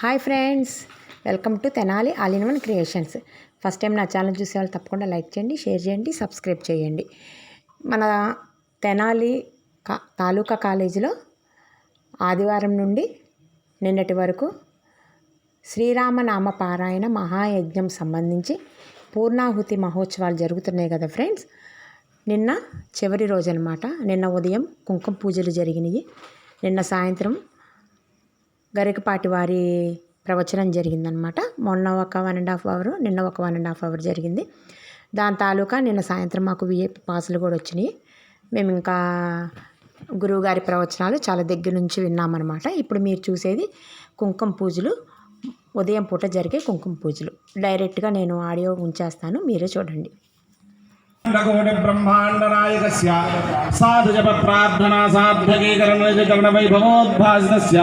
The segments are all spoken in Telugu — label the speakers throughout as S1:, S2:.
S1: Hi friends welcome to Tenali all in one creations. First time నా ఛానల్ చూసే వాళ్ళు తప్పకుండా లైక్ చేయండి షేర్ చేయండి సబ్స్క్రైబ్ చేయండి. మన తెనాలి కా తాలూకా కాలేజీలో ఆదివారం నుండి నిన్నటి వరకు శ్రీరామనామ పారాయణ మహాయజ్ఞం సంబంధించి పూర్ణాహుతి మహోత్సవాలు జరుగుతున్నాయి కదా ఫ్రెండ్స్. నిన్న చివరి రోజు అనమాట నిన్న ఉదయం కుంకుమ పూజలు జరిగినాయి. నిన్న సాయంత్రం గరికపాటి వారి ప్రవచనం జరిగిందనమాట మొన్న ఒక వన్ అండ్ హాఫ్ అవర్ నిన్న ఒక వన్ అండ్ హాఫ్ అవర్ జరిగింది. దాని తాలూకా నిన్న సాయంత్రం మాకు విఐపి పాసులు కూడా వచ్చినాయి. మేము ఇంకా గురువుగారి ప్రవచనాలు చాలా దగ్గర నుంచి విన్నామన్నమాట. ఇప్పుడు మీరు చూసేది కుంకుమ పూజలు ఉదయం పూట జరిగే కుంకుమ పూజలు. డైరెక్ట్గా నేను ఆడియో ఉంచేస్తాను మీరే చూడండి.
S2: కోటి బ్రహ్మాండ నాయకస్య సాధు జప ప్రార్థనా సాధ్యకీకరణ వైభవోద్భాసితస్య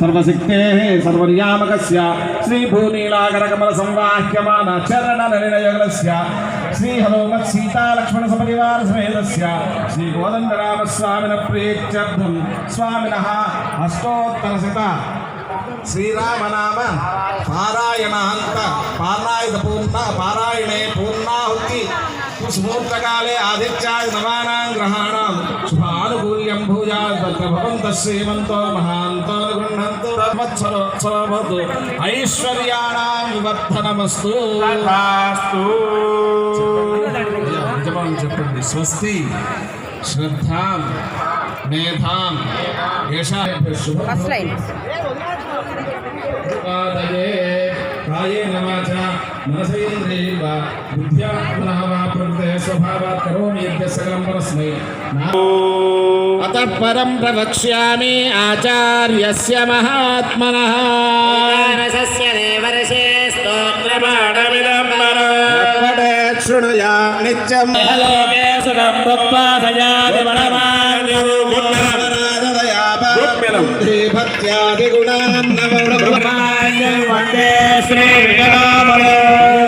S2: సర్వశక్తే సర్వనియామకస్య శ్రీ భూనీలాగర కమల సంవాహ్యమాన చరణ శ్రీ హనుమత్ సపరివార సమేతస్య శ్రీ ప్రీత్యర్థం స్వామినః శ్రీరామనామ పారాయణ పారాయణ పూర్ణ పారాయణే స్మూర్తకాలే ఆదిత్యాయ నవానాం గ్రహాణం శుభానుకూల్యం భూయాత్ తత్ర భవంతః శ్రీమంతో మహాంతో గృహంతు సంవత్సరోత్సవతు ఐశ్వర్యాణాం వివర్ధనమస్తు యజమాని చెప్పండి స్వస్తి శ్రద్ధాం మేధాం ఏషా శుభ
S1: ఫస్ట్ లైన్
S2: ఉపాదయే కాయేన వాచా మనసేంద్రియైర్వా బుద్ధ్యా పునః వా ప్రకృతే స్వభావాత్ కరోమి యద్య సకలం పరస్మై అతః పరం ప్రవక్ష్యామి ఆచార్యస్య మహాత్మనః
S3: దేవర్షే స్తోత్రమాణమిదం
S2: శృణుయా నిత్యం
S3: లోకే సుఖం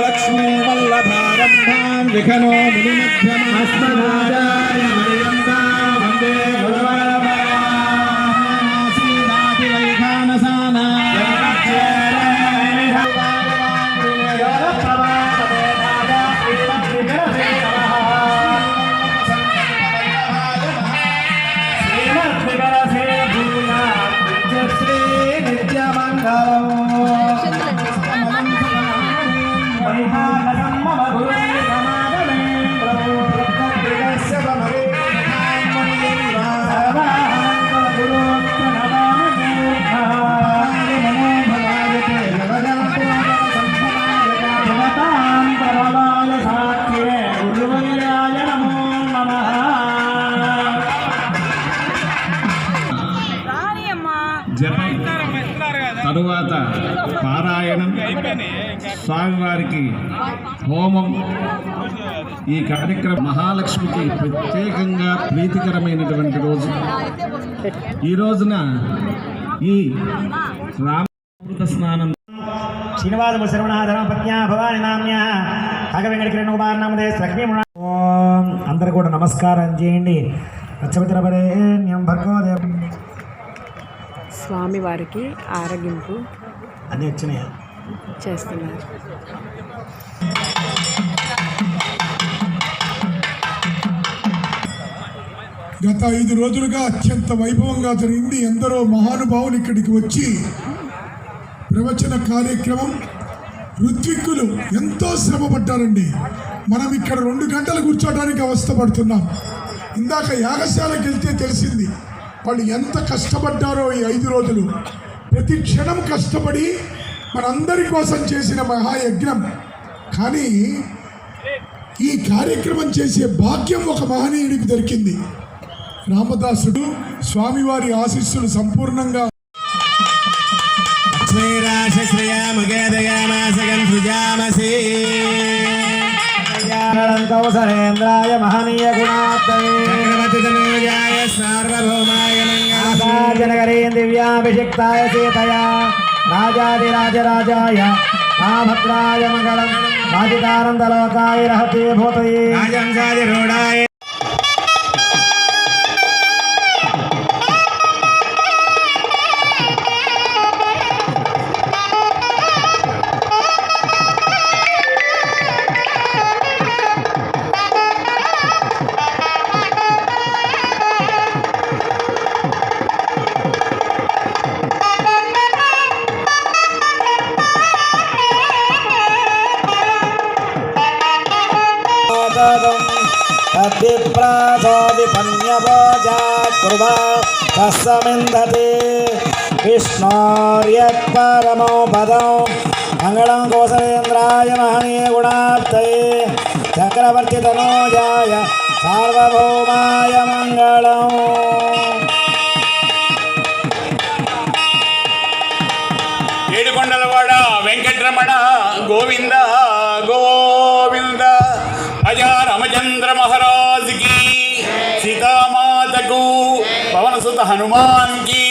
S2: లక్ష్మీ వల్లభారంభాం విఘనో మునిమధ్యమాస్మదాచార్య పర్యంతా స్వామివారికి హోమం. ఈ కార్యక్రమం మహాలక్ష్మికి ప్రత్యేకంగా ప్రీతికరమైనటువంటి రోజు. ఈ రోజున ఈ రామృత స్నానం.
S4: శ్రీనివాసము శ్రవణాధరం పత్న్యా భవాని నామ్య కుమార్ నామదే లక్ష్మీ ఓం. అందరు కూడా నమస్కారం చేయండి. పచ్చమిత్రపరేణ్యం భర్గోదేవం
S1: స్వామివారికి ఆరగింపు.
S4: అన్నీ వచ్చినాయి?
S1: చేస్తున్నారు.
S5: గత ఐదు రోజులుగా అత్యంత వైభవంగా జరిగింది ఎందరో మహానుభావులు ఇక్కడికి వచ్చి ప్రవచన కార్యక్రమం ఋత్విక్కులు ఎంతో శ్రమ పడ్డారండి. మనం ఇక్కడ రెండు గంటలు కూర్చోడానికి అవస్థపడుతున్నాం. ఇందాక యాగశాలకు వెళ్తే తెలిసింది వాళ్ళు ఎంత కష్టపడ్డారో ఈ ఐదు రోజులు. ప్రతి క్షణం కష్టపడి మనందరి కోసం చేసిన మహాయజ్ఞం. కానీ ఈ కార్యక్రమం చేసే భాగ్యం ఒక మహనీయుడికి దొరికింది. రామదాసుడు స్వామివారి ఆశీస్సులు సంపూర్ణంగా
S4: కౌసరేంద్రాయ మహనీయ గుణాత్మజనగరీం దివ్యాభిషిక్తాయ సీతయా. రాజాదిరాజరాజాయ రాభద్రాయ మంగళం రాజకానందలోకాయ రహతే భూతయే. రాజంగాది రోడాయ తస్సమిందతే విష్ణోర్యత్పరమో పదం మంగళం కోసలేంద్రాయ మహనీయ గుణార్థయే చక్రవర్తి తనోజాయ సార్వభౌమాయ మంగళం.
S3: ఏడుకొండలవాడ వెంకటరమణ గోవింద గోవింద. అజా రామచంద్ర మహారాజ్ కీ सीता माता को पवन
S4: सुत हनुमान की।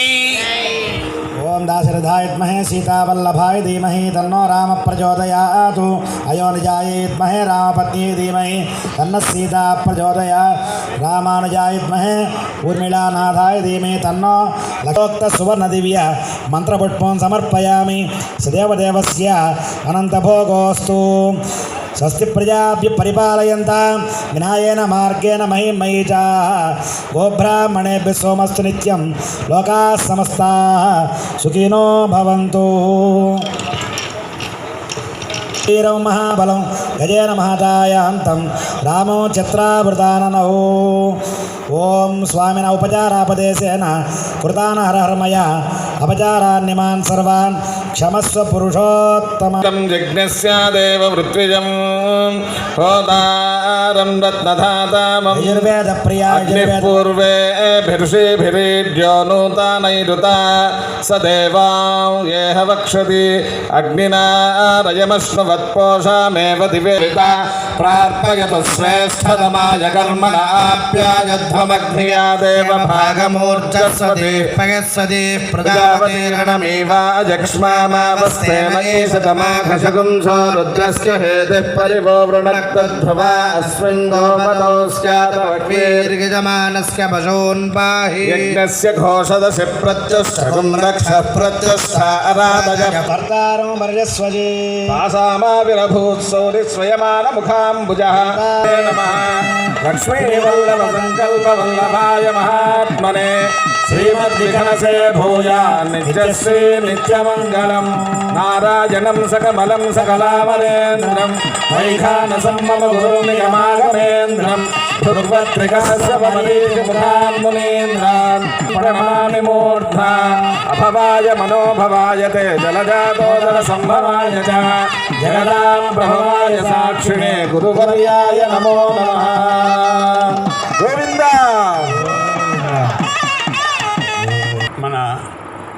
S4: ओम दाशरथाय महे सीता वल्लभाय धीमहि तन्नो राम प्रचोदयात्। अयो निजाय राम पत्नी धीमहे तन्न सीता प्रचोदया। रामानुजाय धीमे तन्नो धीमहि सुवर्ण दिव्य मन्त्रपुष्पं समर्पयामि। सदेवदेवस्य अनन्तभोगोऽस्तु। స్వస్తి ప్రజాభ్య పరిపాలయంతాం. వినాయన మార్గేణ మహి మహిష గోబ్రాహ్మణేభ్య సోమస్తు నిత్యం. లోకా సమస్త. సుఖినో భవంతు. శ్రీరం మహాబలం. గజేన మహాదాయాంతం. రామో చిత్రావృతాననహో ఓం స్వామిన ఉపచారాపదేశేన. కృతాన హరహర్మయ అపచారాన్నిమాన్ సర్వాన్. क्षमस्व पुरुषोत्तमं
S2: यज्ञस्यादेव वृत्विजं होतारं रत्नधातामयर्वेदप्रियापूर्वेभिर्षिभिरीड्योनूतानैरुता
S6: स
S2: देवां येह वक्षति अग्निना रयमश्ववत्पोषामेव दिवेता प्रार्थयतु श्रेष्ठतमाय कर्मणाप्यायध्वमग्निया देव
S6: भागमूर्जस्वति पयस्वति प्रजापतिर्गणमेवाजक्ष्मा
S2: कामावस्तेमयेशतमाघशकुं सो रुद्रस्य हेतिः परिवो वृणक्तध्रुवा
S4: अस्मिङ्गोमतो स्यादीर्गजमानस्य
S2: पशून्पाहि यज्ञस्य घोषदसि प्रत्युष्ठकुं महात्मने। సంకల్ప వల్లభాయ మహాత్మనే శ్రీమద్విఘనసే భూయా నిత్యశ్రీ నిత్యమంగళం. నారాయణం సకమలం సకలామరేంద్రం. వైఖానసం మమ గురునియమాగమేంద్రం. ధ్రువత్రికాశవమలీముఖాన్ మునీంద్రాన్ ప్రణమామి మూర్ధా అభవాయ మనోభవాయ తే జలజాతోదర సంభవాయ చ. జగదాం ప్రభవాయ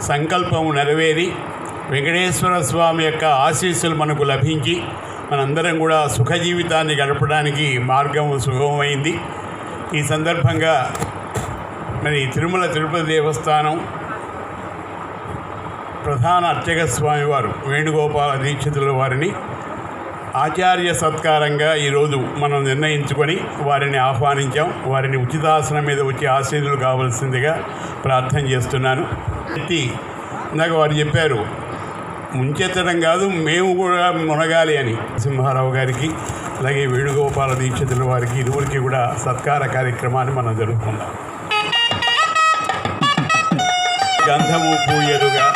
S3: సంకల్పము నెరవేరి వెంకటేశ్వర స్వామి యొక్క ఆశీస్సులు మనకు లభించి మనందరం కూడా సుఖ జీవితాన్ని గడపడానికి మార్గం సుగమమైంది. ఈ సందర్భంగా మరి తిరుమల తిరుపతి దేవస్థానం ప్రధాన అర్చక స్వామివారు వేణుగోపాల దీక్షితుల వారిని ఆచార్య సత్కారంగా ఈరోజు మనం నిర్ణయించుకొని వారిని ఆహ్వానించాం. వారిని ఉచితాసనం మీద వచ్చి ఆశీనులు కావాల్సిందిగా ప్రార్థన చేస్తున్నాను. ఎత్తి ఇందాక వారు చెప్పారు ముంచెత్తడం కాదు మేము కూడా మునగాలి అని. సింహారావు గారికి అలాగే వేణుగోపాల దీక్షితుల వారికి ఇరువురికి కూడా సత్కార కార్యక్రమాన్ని మనం జరుపుకుందాం గంధము పూయలుగా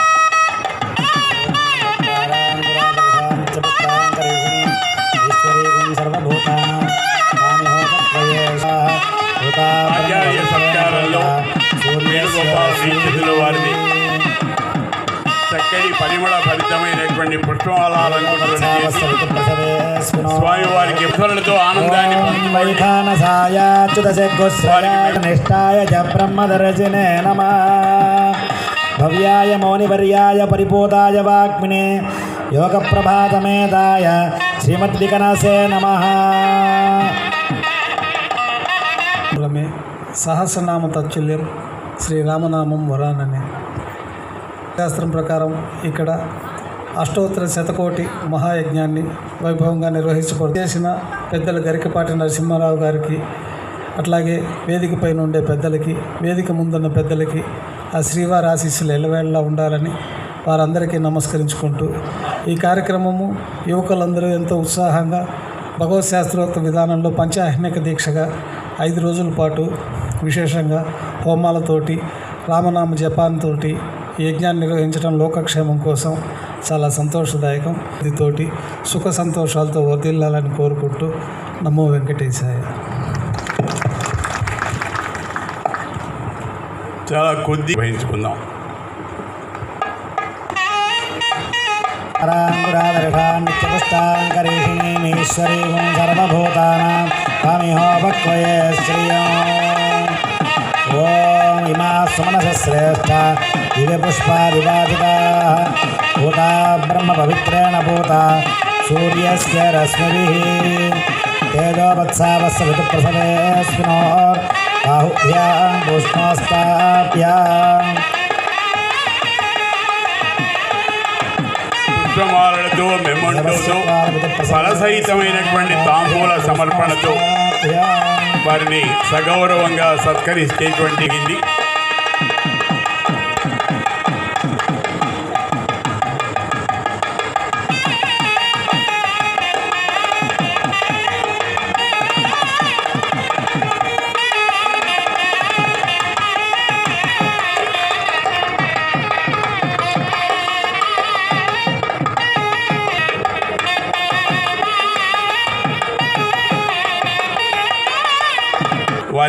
S3: ఆచార్య సత్కారంలో వేణుగోపాల దీక్షితుల వారిని చక్కటి పరిమళ ఫలితమైనటువంటి పుష్పమాలంకరణలు చేసి స్వామివారికి ఇతరులతో ఆనందాన్ని
S4: బ్రహ్మదర్శినే నమ భవ్యాయ మౌనివర్యాయ పరిపూతాయ వాగ్మినే యోగప్రభాతమేదాయ శ్రీమద్వికనసే నమ.
S7: సహస్రనామ తత్తుల్యం శ్రీరామనామం వరాననే. శాస్త్రం ప్రకారం ఇక్కడ అష్టోత్తర శతకోటి మహాయజ్ఞాన్ని వైభవంగా నిర్వహించబడు చేసిన పెద్దలు గరికపాటి నరసింహారావు గారికి అట్లాగే వేదిక పైన ఉండే పెద్దలకి వేదిక ముందున్న పెద్దలకి ఆ శ్రీవారి ఆశీస్సులు ఎల్లవేళ్ళలా ఉండాలని వారందరికీ నమస్కరించుకుంటూ ఈ కార్యక్రమము యువకులందరూ ఎంతో ఉత్సాహంగా భగవత్ శాస్త్రోక్త విధానంలో పంచాహ్నిక దీక్షగా ఐదు రోజుల పాటు విశేషంగా హోమాలతోటి రామనామ జపాన్తోటి యజ్ఞాన్ని నిర్వహించడం లోకక్షేమం కోసం చాలా సంతోషదాయకం. ఇదితోటి సుఖ సంతోషాలతో వర్దిల్లాలని కోరుకుంటూ నమో వెంకటేశాయ.
S3: చాలా కొద్ది వహించుకుందాం. ीश्वरीं
S4: सर्वभूतानां स्वामिहो भक्वये ఇమా సుమనశ్రేష్ట దివ్య పుష్పాదివాదికా భూతా బ్రహ్మ పవిత్రేణ భూత సూర్యస్య రశ్మిభిः తేజోవత్సావస్య ఋతుప్రసవేస్మినోర్ బాహుభ్యాం పుష్ణోస్తాభ్యాం
S3: పుష్పమాలలతో మెమంటోతో ఫలసహితమైనటువంటి తాంబూల సమర్పణతో వారిని సగౌరవంగా సత్కరిస్తేటువంటి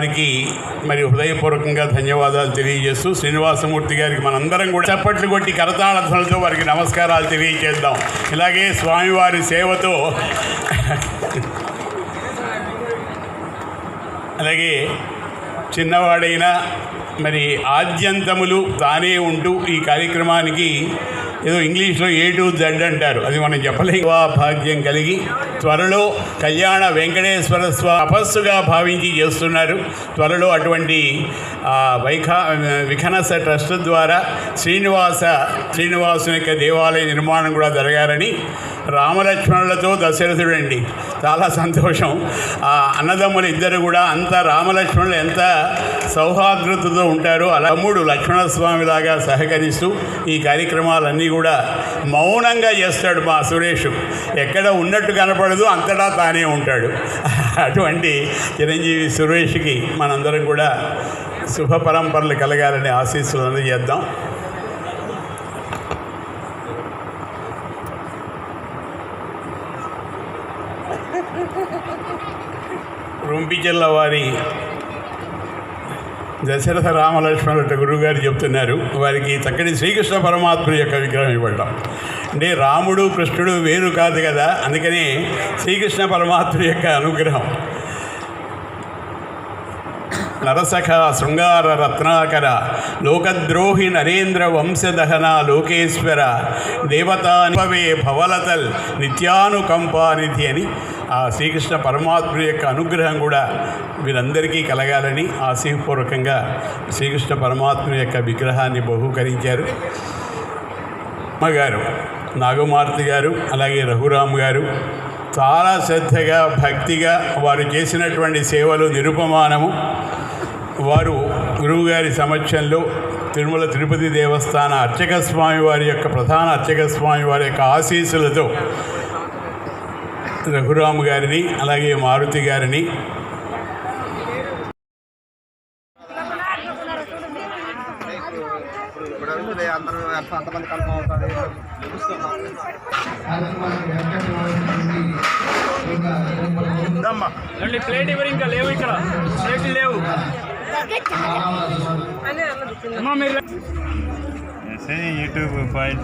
S3: వారికి మరి హృదయపూర్వకంగా ధన్యవాదాలు తెలియజేస్తూ శ్రీనివాసమూర్తి గారికి మనందరం కూడా చప్పట్లు కొట్టి కరతాళధ్వనులతో వారికి నమస్కారాలు తెలియజేద్దాం. ఇలాగే స్వామివారి సేవతో అలాగే చిన్నవాడైనా మరి ఆద్యంతములు తానే ఉంటూ ఈ కార్యక్రమానికి ఏదో ఇంగ్లీష్లో ఏ టు జెడ్ అంటారు. అది మనం చెప్పలేము ఆ భాగ్యం కలిగి త్వరలో కళ్యాణ వెంకటేశ్వర స్వామి తపస్సుగా భావించి చేస్తున్నారు. త్వరలో అటువంటి వైఖా విఖనస ట్రస్ట్ ద్వారా శ్రీనివాస శ్రీనివాసుని యొక్క దేవాలయ నిర్మాణం కూడా జరగాలని రామలక్ష్మణులతో దశరథుడండి. చాలా సంతోషం. ఆ అన్నదమ్ములు ఇద్దరు కూడా అంత రామలక్ష్మణులు ఎంత సౌహార్దతతో ఉంటారో అలా తమ్ముడు లక్ష్మణస్వామిలాగా సహకరిస్తూ ఈ కార్యక్రమాలన్నీ కూడా మౌనంగా చేస్తాడు మా సురేష్. ఎక్కడ ఉన్నట్టు కనపడదు అంతటా తానే ఉంటాడు. అటువంటి చిరంజీవి సురేష్కి మనందరం కూడా శుభ పరంపరలు కలగాలని ఆశీస్సులు అందజేద్దాం. రొంపిచెల్ల వారి దశరథ రామలక్ష్మణుల గురువుగారు చెప్తున్నారు. వారికి చక్కటి శ్రీకృష్ణ పరమాత్ముడి యొక్క విగ్రహం ఇవ్వడం. అంటే రాముడు కృష్ణుడు వేరు కాదు కదా? అందుకని శ్రీకృష్ణ పరమాత్ముడి యొక్క అనుగ్రహం. నరసఖ శృంగార రత్నాకర లోకద్రోహి నరేంద్ర వంశదహన లోకేశ్వర దేవతానుభవే భవలతల్ నిత్యానుకంపానిధి అని ఆ శ్రీకృష్ణ పరమాత్ముడి యొక్క అనుగ్రహం కూడా వీరందరికీ కలగాలని ఆశయపూర్వకంగా శ్రీకృష్ణ పరమాత్ముడి యొక్క విగ్రహాన్ని బహూకరించారు. అమ్మగారు నాగమారుతి గారు అలాగే రఘురామ్ గారు చాలా శ్రద్ధగా భక్తిగా వారు చేసినటువంటి సేవలు నిరుపమానము. వారు గురువుగారి సమక్షంలో తిరుమల తిరుపతి దేవస్థాన అర్చక స్వామి వారి యొక్క ప్రధాన అర్చక స్వామి వారి యొక్క ఆశీస్సులతో రఘురాము గారిని అలాగే మారుతి గారిని.
S2: ప్లేట్ ఎవరు ఇంకా లేవు ఇక్కడ. ప్లేట్ లేవు.
S8: యూట్యూబ్ పాయింట్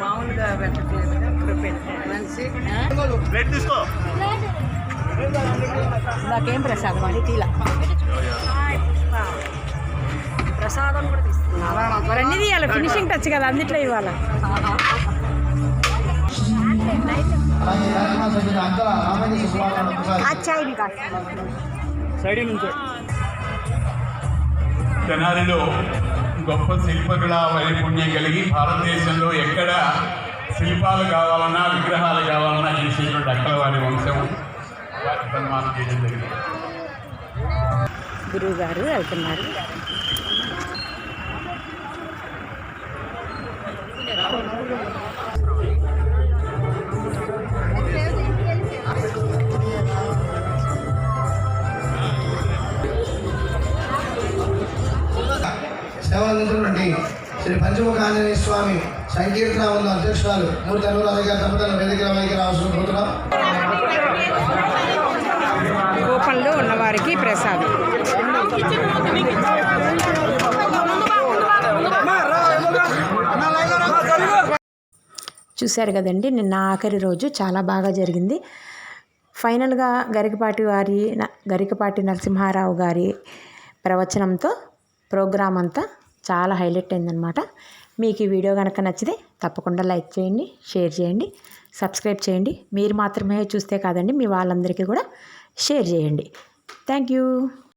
S9: మామూలుగా
S8: ప్లేట్ తీసుకో
S9: నాకేం ప్రసాదం అని తీలా ప్రసాదం కూడా తీసుకున్నా
S1: మరి అన్ని తీయాలి. ఫినిషింగ్ టచ్ కదా అన్నిట్లో ఇవ్వాలి?
S2: సైడ్ నుంచి
S3: తెనాలిలో గొప్ప శిల్పకళ వైపుణ్యం కలిగి భారతదేశంలో ఎక్కడ శిల్పాలు కావాలన్నా విగ్రహాలు కావాలన్నా చేసేటువంటి అక్కల వారి వంశం వారి సన్మానం చేయడం జరిగింది
S1: గురువు గారు వెళ్తున్నారు
S6: సేవ అందించినటువంటి శ్రీ పంచముఖ ఆంజనేయ స్వామి సంకీర్తన ఉన్న అధ్యక్షురాలు మూడు తనురాజు గారి తప్పదన వేదిక వారికి పోతున్నాం
S1: కూపంలో ఉన్నవారికి ప్రసాదం. చూశారు కదండి నిన్న ఆఖరి రోజు చాలా బాగా జరిగింది. ఫైనల్గా గరికపాటి వారి గరికపాటి నరసింహారావు గారి ప్రవచనంతో ప్రోగ్రామ్ అంతా చాలా హైలైట్ అయిందనమాట మీకు ఈ వీడియో కనుక నచ్చితే తప్పకుండా లైక్ చేయండి షేర్ చేయండి సబ్స్క్రైబ్ చేయండి. మీరు మాత్రమే చూస్తే కాదండి మీ వాళ్ళందరికీ కూడా షేర్ చేయండి. Thank you.